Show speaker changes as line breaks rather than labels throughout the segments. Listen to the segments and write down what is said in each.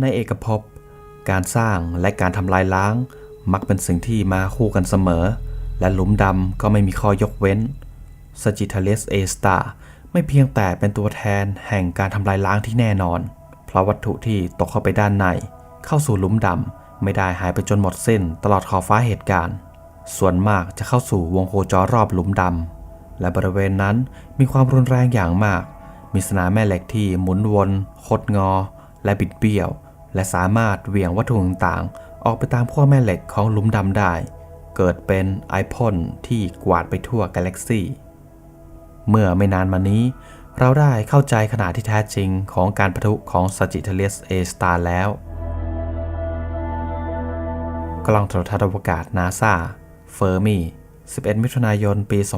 ในเอกภพ การสร้างและการทำลายล้าง มักเป็นสิ่งที่มาคู่กันเสมอ และหลุมดำก็ไม่มีข้อยกเว้น Sagittarius A Star ไม่เพียงแต่เป็นตัวแทนแห่งการทำลายล้างที่แน่นอน เพราะวัตถุที่ตกเข้าไปด้านใน เข้าสู่หลุมดำไม่ได้หายไปจนหมดสิ้นตลอดขอบฟ้าเหตุการณ์ ส่วนมากจะเข้าสู่วงโคจรรอบหลุมดำและบริเวณนั้นมีความรุนแรงอย่างมาก มีสนามแม่เหล็กที่หมุนวนคดงอ และบิดเบี้ยว และสามารถเหวี่ยงวัตถุต่างๆ ออกไปตามขั้วแม่เหล็กของหลุมดำได้ เกิดเป็นไอพ่นที่กวาดไปทั่วกาแล็กซีเมื่อไม่นานมานี้ เราได้เข้าใจขนาดที่แท้จริงของการปะทุของ Sagittarius A Star แล้วกล้องโทรทัศน์อวกาศนาซาเฟอร์มี 11 มิถุนายน ปี 2008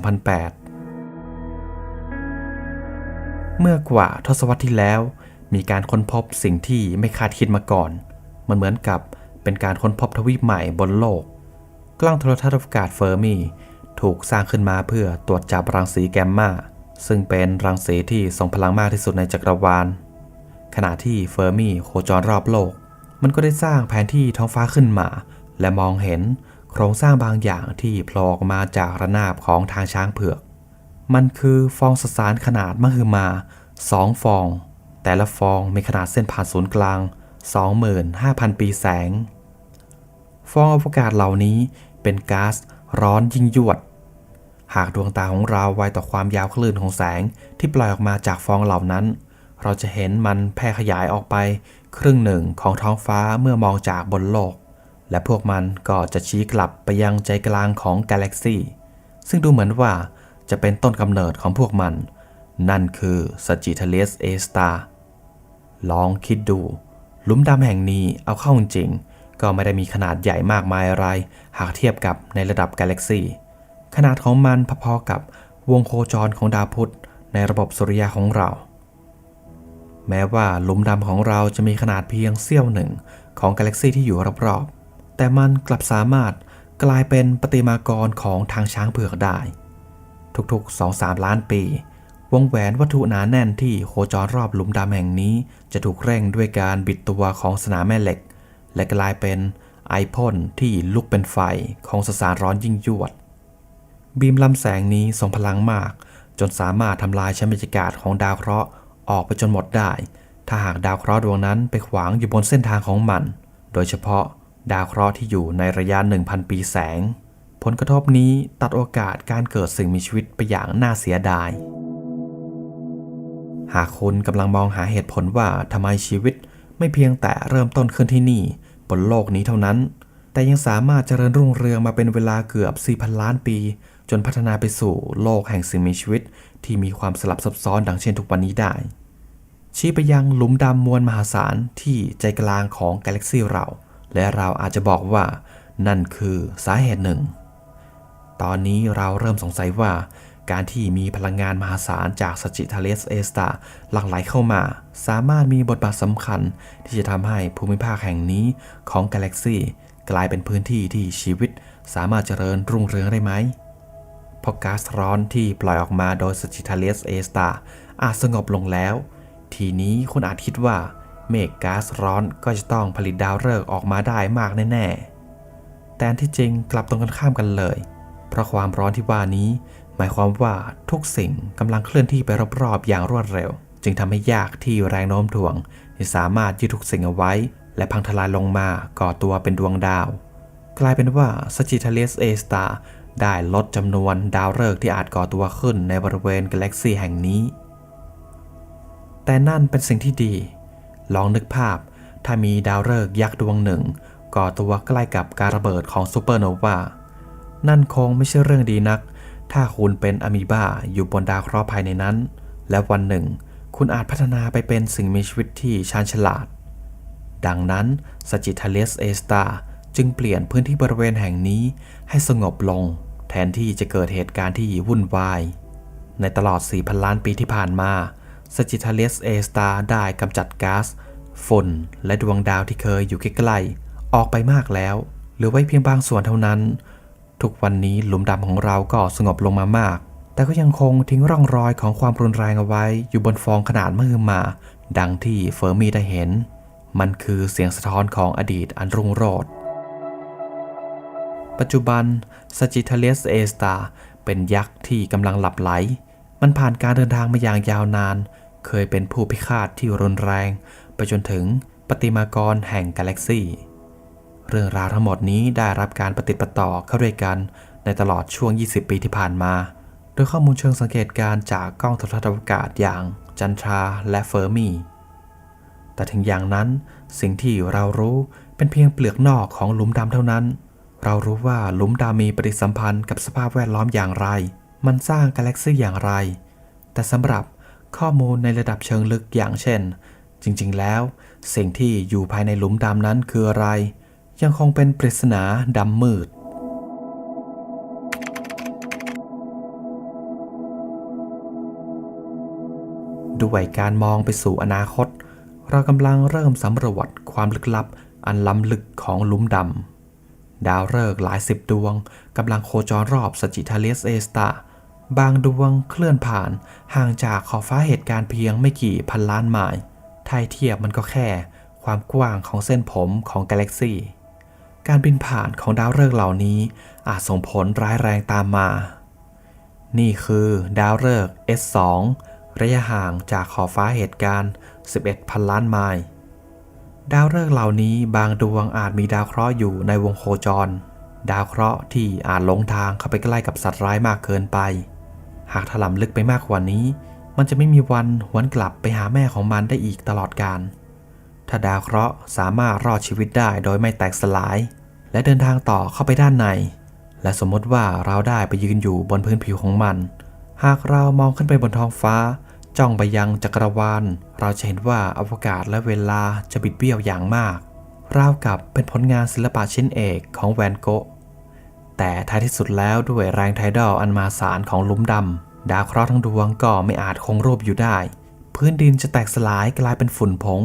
เมื่อกว่าทศวรรษที่แล้ว มีการค้นพบสิ่งที่ไม่คาดคิดมาก่อน มันเหมือนกับเป็นการค้นพบทวีปใหม่บนโลก กล้องโทรทัศน์อวกาศเฟอร์มีถูกสร้างขึ้นมาเพื่อตรวจจับรังสีแกมมาซึ่งเป็นรังสีที่ทรงพลังมากที่สุดในจักรวาล ขณะที่เฟอร์มีโคจรรอบโลก มันก็ได้สร้างแผนที่ท้องฟ้าขึ้นมา และมองเห็นโครงสร้างบางอย่างที่โผล่ออกมาจากระนาบของทางช้างเผือก มันคือฟองสสารขนาดมหึมาสองฟอง แต่ละฟองมีขนาดเส้นผ่านศูนย์กลาง 25,000 ปีแสง ฟองอวกาศเหล่านี้เป็นก๊าซร้อนยิ่งยวด หากดวงตาของเราไวต่อความยาวคลื่นของแสงที่ปล่อยออกมาจากฟองเหล่านั้น เราจะเห็นมันแพร่ขยายออกไปครึ่งหนึ่งของท้องฟ้าเมื่อมองจากบนโลก และพวกมันก็จะชี้กลับไปยังใจกลางของกาแล็กซีซึ่งดูเหมือนว่าจะเป็นต้นกำเนิดของพวกมัน นั่นคือ Sagittarius A Star ลอ ลองคิดดูหลุมดำแห่งนี้เอาเข้าจริง ก็ไม่ได้มีขนาดใหญ่มากมายอะไร หากเทียบกับในระดับกาแล็กซีขนาดของมันพอๆกับวงโคจรของดาวพุธในระบบสุริยะของเรา แม้ว่าหลุมดำของเราจะมีขนาดเพียงเสี้ยวหนึ่งของกาแล็กซีที่อยู่รอบๆ แต่มันกลับสามารถกลายเป็นปฏิมากรของทางช้างเผือกได้ ทุกๆ 2-3 ล้านปี วงแหวนวัตถุหนาแน่นที่โคจรรอบหลุมดำแห่งนี้ จะถูกเร่งด้วยการบิดตัวของสนามแม่เหล็ก และกลายเป็นไอพ่นที่ลุกเป็นไฟของสสารร้อนยิ่งยวด บีมลำแสงนี้ทรงพลังมาก จนสามารถทำลายชั้นบรรยากาศของดาวเคราะห์ออกไปจนหมดได้ ถ้าหากดาวเคราะห์ดวงนั้นไปขวางอยู่บนเส้นทางของมัน โดยเฉพาะดาวเคราะห์ที่อยู่ในระยะ 1,000 ปีแสง ผลกระทบนี้ตัดโอกาสการเกิดสิ่งมีชีวิตไปอย่างน่าเสียดาย หากคุณกำลังมองหาเหตุผลว่าทำไมชีวิตไม่เพียงแต่เริ่มต้นขึ้นที่นี่ บนโลกนี้เท่านั้น แต่ยังสามารถเจริญรุ่งเรืองมาเป็นเวลาเกือบ 4,000 ล้านปี จนพัฒนาไปสู่โลกแห่งสิ่งมีชีวิต ที่มีความสลับซับซ้อนดังเช่นทุกวันนี้ได้ ชี้ไปยังหลุมดำมวลมหาศาลที่ใจกลางของกาแล็กซีเรา และเราอาจจะบอกว่า นั่นคือสาเหตุหนึ่ง ตอนนี้เราเริ่มสงสัยว่า การที่มีพลังงานมหาศาลจาก Sagittarius A Star หลั่งไหลเข้ามา สามารถมีบทบาทสำคัญที่จะทำให้ภูมิภาคแห่งนี้ของกาแล็กซีกลายเป็นพื้นที่ที่ชีวิตสามารถเจริญรุ่งเรืองได้ไหมเพราะก๊าซร้อนที่ปล่อยออกมาโดย Sagittarius A Star อาจสงบลงแล้ว ทีนี้คุณอาจคิดว่าเมฆก๊าซร้อนก็จะต้องผลิตดาวฤกษ์ออกมาได้มากแน่ๆ แต่ที่จริงกลับตรงกันข้ามกันเลย เพราะความร้อนที่ว่านี้ หมายความว่าทุกสิ่งกำลังเคลื่อนที่ไปรอบๆอย่างรวดเร็ว จึงทำให้ยากที่แรงโน้มถ่วงจะสามารถยึดทุกสิ่งเอาไว้ และพังทลายลงมาก่อตัวเป็นดวงดาว กลายเป็นว่า Sagittarius A Star ได้ลดจำนวนดาวฤกษ์ที่อาจก่อตัวขึ้นในบริเวณกาแล็กซีแห่งนี้ แต่นั่นเป็นสิ่งที่ดี ลองนึกภาพ ถ้ามีดาวฤกษ์ยักษ์ดวงหนึ่ง ก่อตัวใกล้กับการระเบิดของซูเปอร์โนวา นั่นคงไม่ใช่เรื่องดีนัก ถ้าคุณเป็นอะมีบาอยู่บนดาวเคราะห์ภายในนั้น และวันหนึ่ง คุณอาจพัฒนาไปเป็นสิ่งมีชีวิตที่ชาญฉลาด ดังนั้น Sagittarius A Star จึงเปลี่ยนพื้นที่บริเวณแห่งนี้ให้สงบลง แทนที่จะเกิดเหตุการณ์ที่วุ่นวาย ในตลอด 4,000 ล้านปีที่ผ่านมา Sagittarius A Star ได้กำจัดก๊าซฝุ่นและดวงดาวที่เคยอยู่ใกล้ๆออกไปมากแล้ว เหลือไว้เพียงบางส่วนเท่านั้น ทุกวันนี้หลุมดำของเราก็สงบลงมามาก แต่ก็ยังคงทิ้งร่องรอยของความรุนแรงเอาไว้ อยู่บนฟองขนาดมหึมา ดังที่เฟอร์มีได้เห็น มันคือเสียงสะท้อนของอดีตอันรุ่งโรจน์ปัจจุบัน Sagittarius A Star เป็นยักษ์ที่กำลังหลับไหล มันผ่านการเดินทางมาอย่างยาวนาน เคยเป็นผู้พิฆาตที่รุนแรง ไปจนถึงปฏิมากรแห่งกาแล็กซี เรื่องราวทั้งหมดนี้ได้รับการปฏิดประต่อเข้าด้วยกันในตลอดช่วง 20 ปีที่ผ่านมา โดยข้อมูลเชิงสังเกตการณ์จากกล้องโทรทัศน์อวกาศอย่างจันทราและเฟอร์มี แต่ถึงอย่างนั้นสิ่งที่เรารู้เป็นเพียงเปลือกนอกของหลุมดำเท่านั้น เรารู้ว่าหลุมดำมีปฏิสัมพันธ์กับสภาพแวดล้อมอย่างไร มันสร้างกาแล็กซี่อย่างไร แต่สำหรับข้อมูลในระดับเชิงลึกอย่างเช่น จริงๆ แล้ว สิ่งที่อยู่ภายในหลุมดำนั้นคืออะไร ยังคงเป็นปริศนาดำมืด ด้วยการมองไปสู่อนาคต เรากำลังเริ่มสำรวจความลึกลับอันล้ำลึกของลุมดำ ดาวฤกษ์หลายสิบดวงกำลังโคจรรอบสจิทาเลสเอสตาบางดวงเคลื่อนผ่านห่างจากขอบฟ้าเหตุการณ์เพียงไม่กี่พันล้านไมล์ไทยเทียบมันก็แค่ความกว้างของเส้นผมของกาแล็กซี การบินผ่านของดาวฤกษ์เหล่านี้อาจส่งผลร้ายแรงตามมา นี่คือดาวฤกษ์ S2 ระยะห่างจากขอบฟ้าเหตุการณ์ 11พันล้านไมล์ ดาวฤกษ์เหล่านี้บางดวงอาจมีดาวเคราะห์อยู่ในวงโคจร ดาวเคราะห์ที่อาจหลงทางเข้าไปใกล้กับสัตว์ร้ายมากเกินไป หากถลำลึกไปมากกว่านี้ มันจะไม่มีวันหวนกลับไปหาแม่ของมันได้อีกตลอดกาล ถ้าดาวเคราะห์สามารถรอดชีวิตได้โดยไม่แตกสลาย และเดินทางต่อเข้าไปด้านใน และสมมติว่าเราได้ไปยืนอยู่บนพื้นผิวของมัน หากเรามองขึ้นไปบนท้องฟ้า จ้องไปยังจักรวาล เราจะเห็นว่าอวกาศและเวลาจะบิดเบี้ยวอย่างมาก ราวกับเป็นผลงานศิลปะชิ้นเอกของแวนโกะแต่ท้ายที่สุดแล้วด้วยแรงไทดอลอันมาศาลของหลุมดำดาวเคราะห์ทั้งดวงก็ไม่อาจคงรูปอยู่ได้ พื้นดินจะแตกสลายกลายเป็นฝุ่นผง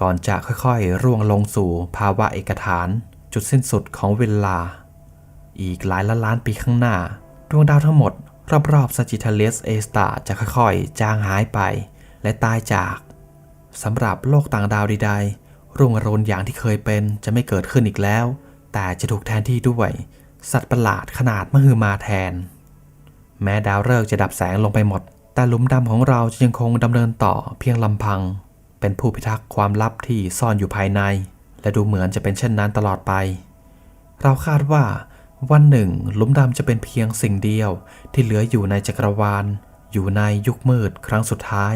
ก่อนจะค่อยๆร่วงลงสู่ภาวะเอกฐาน จุดสิ้นสุดของเวลา อีกหลายล้านล้านปีข้างหน้า ดวงดาวทั้งหมด รอบๆ Sagittarius A Star จะค่อยๆ จางหายไป และตายจากสำหรับโลกต่างดาวใดๆรุ่งอรุณอย่างที่เคยเป็นจะไม่เกิดขึ้นอีกแล้ว แต่จะถูกแทนที่ด้วย สัตว์ประหลาดขนาดมหึมาแทน แม้ดาวฤกษ์จะดับแสงลงไปหมด แต่หลุมดำของเราจะยังคงดำเนินต่อเพียงลำพัง เป็นผู้พิทักษ์ความลับที่ซ่อนอยู่ภายใน และดูเหมือนจะเป็นเช่นนั้นตลอดไป เราคาดว่าวันหนึ่งลุมดำจะเป็นเพียงสิ่งเดียวที่เหลืออยู่ในจักรวาล อยู่ในยุคมืดครั้งสุดท้าย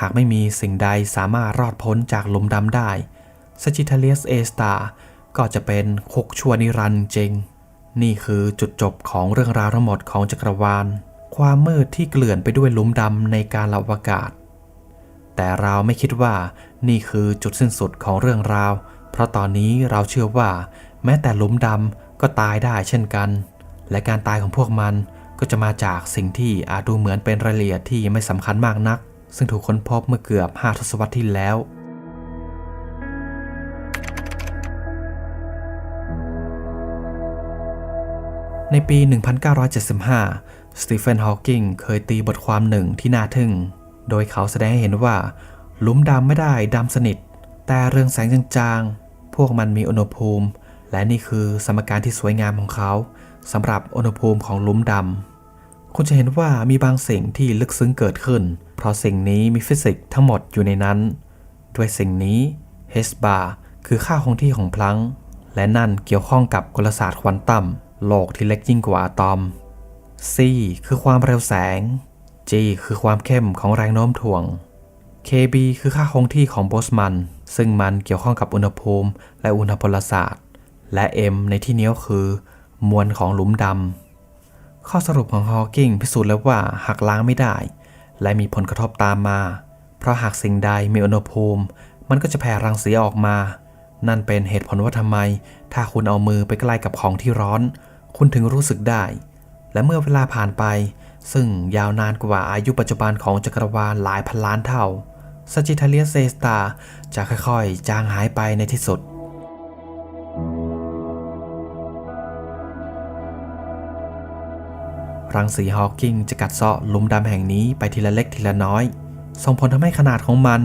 หากไม่มีสิ่งใดสามารถรอดพ้นจากลุมดำได้ Sagittarius A Star ก็จะเป็นคุกชั่วนิรันดร์จริง นี่คือจุดจบของเรื่องราวทั้งหมดของจักรวาล ความมืดที่เกลื่อนไปด้วยลุมดำในการอวกาศ แต่เราไม่คิดว่านี่คือจุดสิ้นสุดของเรื่องราว เพราะตอนนี้เราเชื่อว่า แม้แต่หลุมดำก็ตายได้เช่นกัน และการตายของพวกมันก็จะมาจากสิ่งที่อาจดูเหมือนเป็นรายละเอียดที่ไม่สำคัญมากนัก ซึ่งถูกค้นพบเมื่อเกือบ5ทศวรรษที่แล้วในปี 1975 สตีเฟน ฮอว์กิงเคยตีบทความหนึ่งที่น่าทึ่ง โดยเขาแสดงให้เห็นว่าหลุมดำไม่ได้ดำสนิท แต่เรืองแสงจางๆ พวกมันมีอุณหภูมิ และนี่คือสมการที่สวยงามของเขาสำหรับอุณหภูมิของหลุมดำ คุณจะเห็นว่ามีบางสิ่งที่ลึกซึ้งเกิดขึ้น เพราะสิ่งนี้มีฟิสิกส์ทั้งหมดอยู่ในนั้น ด้วยสิ่งนี้ h bar คือค่าคงที่ของพลังและนั่นเกี่ยวข้องกับกลศาสตร์ควอนตัมโลกที่เล็กยิ่งกว่าอะตอม c คือความเร็วแสง g คือความเข้มของแรงโน้มถ่วง kb คือค่าคงที่ของโบสมัน ซึ่งมันเกี่ยวข้องกับอุณหภูมิ และอุณหพลศาสตร์ และ m ในที่นี้ก็คือ มวลของหลุมดำ ข้อสรุปของฮอว์กิงพิสูจน์แล้วว่าหักล้างไม่ได้ และมีผลกระทบตามมา เพราะหากสิ่งใดมีอุณหภูมิ มันก็จะแผ่รังสีออกมา นั่นเป็นเหตุผลว่าทำไม ถ้าคุณเอามือไปใกล้กับของที่ร้อน คุณถึงรู้สึกได้ และเมื่อเวลาผ่านไป ซึ่งยาวนานกว่าอายุปัจจุบันของจักรวาลหลายพันล้านเท่า Sagittarius A Star จะค่อยๆ จางหายไปในที่สุด รังสีฮอว์กิงจะกัดเซาะหลุมดำแห่งนี้ไปทีละเล็กทีละน้อย ส่งผลทำให้ขนาดของมัน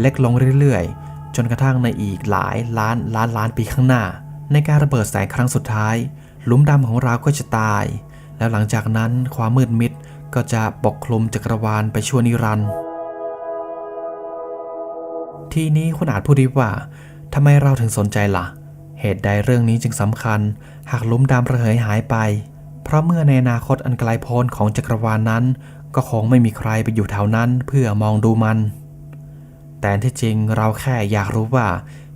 เล็กลงเรื่อยๆ จนกระทั่งในอีกหลายล้านล้านล้านปีข้างหน้า ในการระเบิดแสงครั้งสุดท้าย หลุมดำของเราก็จะตาย แล้วหลังจากนั้นความมืดมิดก็จะปกคลุมจักรวาลไปชั่วนิรันดร์ทีนี้คุณอาจพูดได้ว่าทำไมเราถึงสนใจล่ะ เหตุใดเรื่องนี้จึงสำคัญ หากลุมดำระเหยหายไป เพราะเมื่อในอนาคตอันไกลโพ้นของจักรวาลนั้น ก็คงไม่มีใครไปอยู่แถวนั้นเพื่อมองดูมัน แต่ที่จริงเราแค่อยากรู้ว่า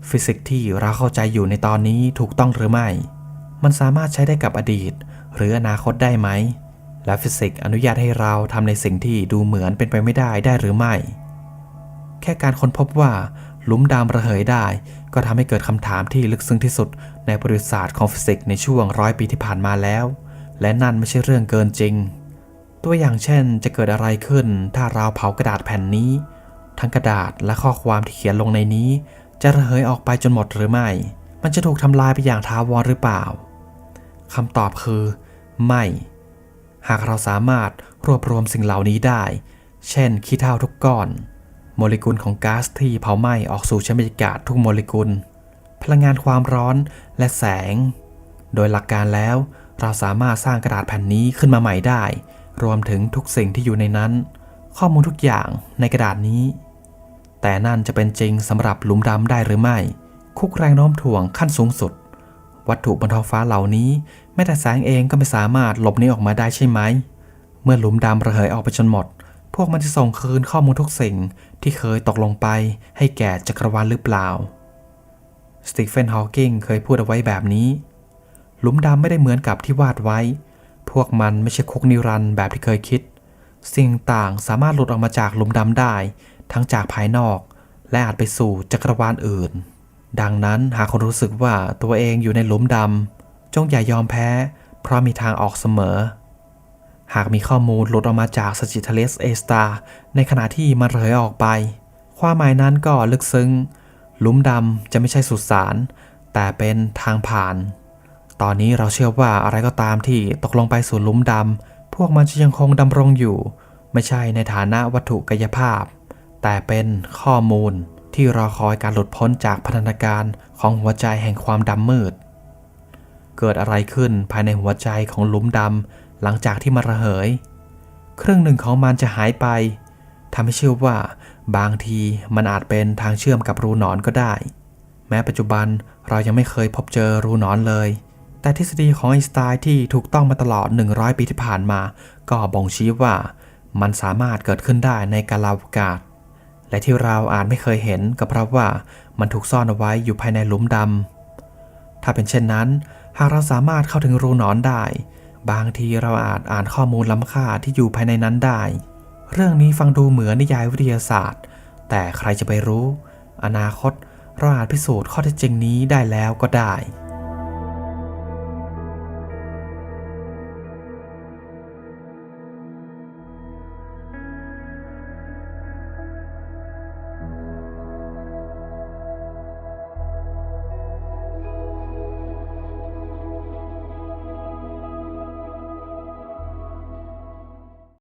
ฟิสิกส์ที่เราเข้าใจอยู่ในตอนนี้ถูกต้องหรือไม่ มันสามารถใช้ได้กับอดีต หรืออนาคตได้ไหม และฟิสิกส์อนุญาตให้เราทำในสิ่งที่ดูเหมือนเป็นไปไม่ได้ได้หรือไม่ แค่การค้นพบว่าหลุมดำระเหยได้ ก็ทำให้เกิดคำถามที่ลึกซึ้งที่สุดในประวัติศาสตร์ของฟิสิกส์ในช่วงร้อยปีที่ผ่านมาแล้ว และนั่นไม่ใช่เรื่องเกินจริง ตัวอย่างเช่นจะเกิดอะไรขึ้นถ้าเราเผากระดาษแผ่นนี้ ทั้งกระดาษและข้อความที่เขียนลงในนี้ จะระเหยออกไปจนหมดหรือไม่ มันจะถูกทำลายไปอย่างท้าวรหรือเปล่า คำตอบคือ ไม่ หากเราสามารถรวบรวมสิ่งเหล่านี้ได้ เช่น ขี้เถ้าทุกก้อน โมเลกุลของก๊าซที่เผาไหม้ออกสู่ชั้นบรรยากาศทุกโมเลกุล พลังงานความร้อนและแสง โดยหลักการแล้ว เราสามารถสร้างกระดาษแผ่นนี้ขึ้นมาใหม่ได้ รวมถึงทุกสิ่งที่อยู่ในนั้น ข้อมูลทุกอย่างในกระดาษนี้ แต่นั่นจะเป็นจริงสำหรับหลุมดำได้หรือไม่ คุกแรงโน้มถ่วงขั้นสูงสุด วัตถุบนท้องฟ้าเหล่านี้ แม้แต่แสงเองก็ไม่สามารถหลบหนีออกมาได้ใช่ไหม เมื่อหลุมดำระเหยออกไปจนหมด พวกมันจะส่งคืนข้อมูลทุกสิ่งที่เคยตกลงไปให้แก่จักรวาลหรือเปล่า สตีเฟน ฮอว์กิงเคยพูดเอาไว้แบบนี้ หลุมดำไม่ได้เหมือนกับที่วาดไว้ พวกมันไม่ใช่คุกนิรันดร์แบบที่เคยคิด สิ่งต่างสามารถหลุดออกมาจากหลุมดำได้ ทั้งจากภายนอก และอาจไปสู่จักรวาลอื่น ดังนั้นหากคุณรู้สึกว่าตัวเองอยู่ในหลุมดำจงอย่ายอมแพ้ เพราะมีทางออกเสมอ หากมีข้อมูลหลุดออกมาจากสจิทเลสเอสตาในขณะที่มันเหยออกไป ความหมายนั้นก็ลึกซึ้ง หลุมดำจะไม่ใช่สุสานแต่เป็นทางผ่าน ตอนนี้เราเชื่อว่าอะไรก็ตามที่ตกลงไปสู่หลุมดำพวกมันจะยังคงดำรงอยู่ ไม่ใช่ในฐานะวัตถุกายภาพ แต่เป็นข้อมูล ที่รอคอยการหลุดพ้นจากพันธนาการของหัวใจแห่งความดำมืด เกิดอะไรขึ้นภายในหัวใจของหลุมดำหลังจากที่มันระเหย ครึ่งหนึ่งของมันจะหายไปทำให้เชื่อว่า บางทีมันอาจเป็นทางเชื่อมกับรูหนอนก็ได้ แม้ปัจจุบันเรายังไม่เคยพบเจอรูหนอนเลย แต่ทฤษฎีของไอน์สไตน์ที่ถูกต้องมาตลอด 100 ปีที่ผ่านมา ก็บ่งชี้ว่า มันสามารถเกิดขึ้นได้ในกาลาวกาศ และที่เราอาจไม่เคยเห็นก็เพราะว่ามันถูกซ่อนเอาไว้อยู่ภายในหลุมดำ ถ้าเป็นเช่นนั้น หากเราสามารถเข้าถึงรูหนอนได้ บางทีเราอาจอ่านข้อมูลล้ำค่าที่อยู่ภายในนั้นได้ เรื่องนี้ฟังดูเหมือนนิยายวิทยาศาสตร์ แต่ใครจะไปรู้ อนาคตเราอาจพิสูจน์ข้อเท็จจริงนี้ได้แล้วก็ได้